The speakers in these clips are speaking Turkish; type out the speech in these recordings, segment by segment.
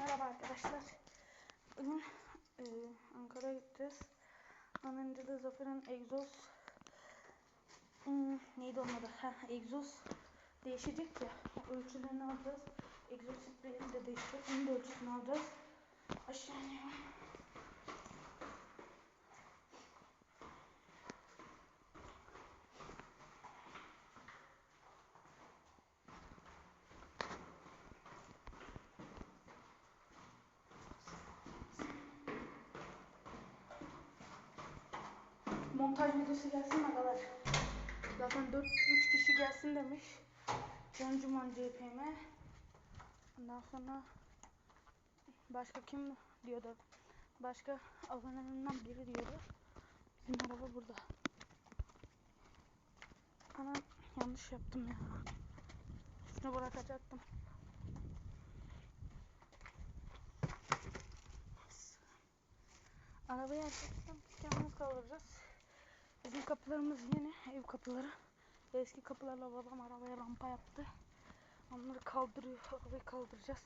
Merhaba arkadaşlar. Bugün e, Ankara'ya gideceğiz. Ondan da Zafer'in egzoz hmm, neydi onun adı? Ha, egzoz değişecek ya. Ölçülerini alacağız. Egzoz spreyini de değişecek. Onun da ölçüsünü alacağız. Aşağı montaj videosu gelsin arkadaşlar. Zaten 4 3 kişi gelsin demiş. Can Cuman CPM. Ondan sonra başka kim diyordu? Başka abonelerimden biri diyordu. Bizim araba burada. Ana yanlış yaptım ya. Şunu bırakacaktım. Arabayı açacaksam kendimiz kaldıracağız. Bizim kapılarımız yeni ev kapıları. Eski kapılarla babam arabaya rampa yaptı. Onları kaldırıyor. Arabayı kaldıracağız.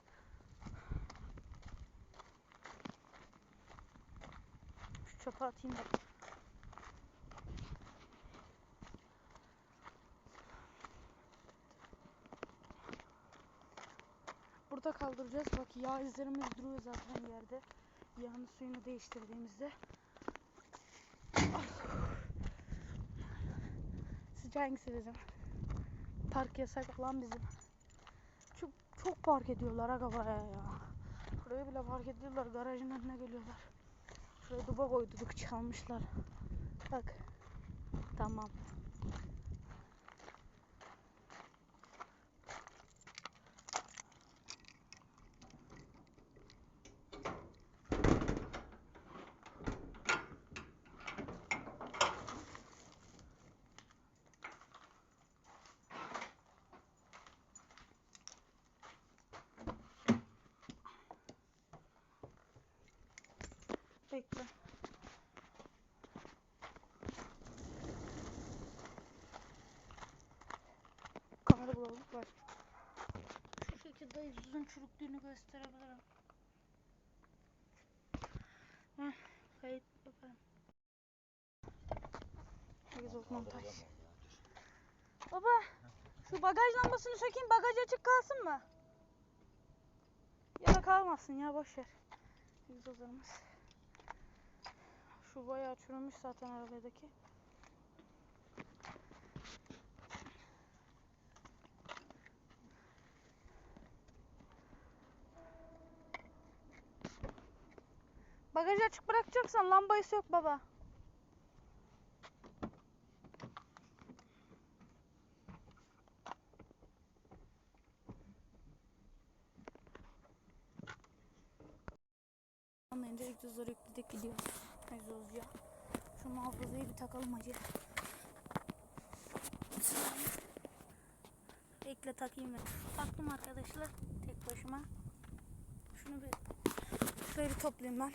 Şu çöpe atayım da. Burada kaldıracağız. Bak yağ izlerimiz duruyor zaten yerde. Yağını suyunu değiştirdiğimizde. Sizce hangisi bizim? Park yasak olan bizim. Çok, çok park ediyorlar aga buraya ya. Şuraya bile park ediyorlar. Garajın önüne geliyorlar. Şuraya duba koyduk çalmışlar. Bak. Tamam. Bekle. Kamera bulalım var. Şu şekilde yüzün çürüklüğünü gösterebilirim. Heh, kayıt yaparım. Egzoz montaj. Baba, şu bagaj lambasını sökeyim, bagaj açık kalsın mı? Ya da kalmasın ya, boş ver. Egzozlarımız. Şu bayağı çürümüş zaten arabadaki. Bagajı açık bırakacaksan lambayı sök baba. Anlayınca egzozları yükledik gidiyor. Egzoz ya. Şu muhafazayı bir takalım acı. Bekle takayım ben. Taktım arkadaşlar tek başıma. Şunu bir bir toplayayım ben.